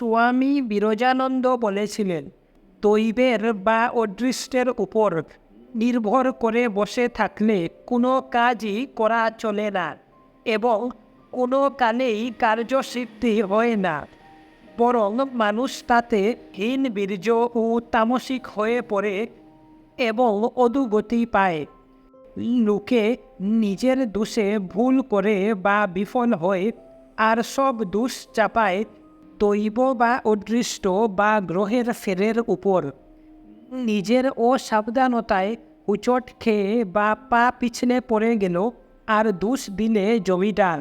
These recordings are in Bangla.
স্বামী বিরজানন্দ বলেছিলেন দৈবের বা অদৃষ্টের উপর নির্ভর করে বসে থাকলে কোনো কাজই করা চলে না এবং কোনো কালেই কার্যসিদ্ধি হয় না। বরং মানুষ তাতে হীন বীর্য ও তামসিক হয়ে পড়ে এবং অধুগতি পায়। লোকে নিজের দোষে ভুল করে বা বিফল হয়, আর সব দোষ চাপায় দৈব বা অদৃষ্ট বা গ্রহের ফেরের উপর। নিজের অসাবধানতায় উচট খেয়ে বা পা পিছলে পড়ে গেল আর দোষ দিলে জমিদার।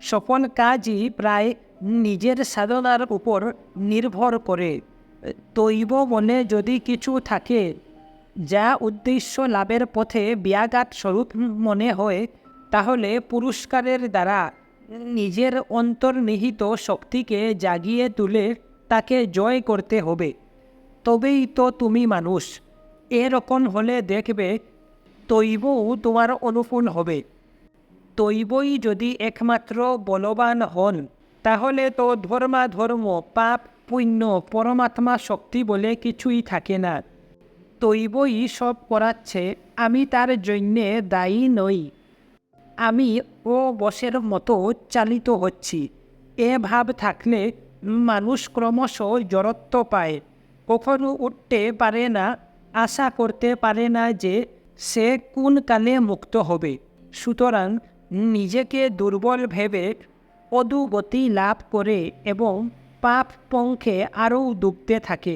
সফল কাজই প্রায় নিজের সাধনার উপর নির্ভর করে। দৈব মনে যদি কিছু থাকে, যা উদ্দেশ্য লাভের পথে ব্যাঘাত স্বরূপ মনে হয়, তাহলে পুরস্কারের দ্বারা নিজের অন্তর্নিহিত শক্তিকে জাগিয়ে তুলে তাকে জয় করতে হবে। তবেই তো তুমি মানুষ। এরকম হলে দেখবে, তৈবও তোমার অনুকূল হবে। তৈবই যদি একমাত্র বলবান হন, তাহলে তো ধর্মাধর্ম, পাপ, পুণ্য, পরমাত্মা শক্তি বলে কিছুই থাকে না। তৈবই সব করাচ্ছে, আমি তার জন্যে দায়ী নই। আমি ও বসের মতো চালিত হচ্ছি। এ ভাব থাকলে মানুষ ক্রমশ জড়ত্ব পায়। কখনো উঠতে পারে না, আশা করতে পারে না যে সে কোন কালে মুক্ত হবে। সুতরাং নিজেকে দুর্বল ভেবে অদুগতি লাভ করে এবং পাপ পঙ্খে আরও ডুবতে থাকে।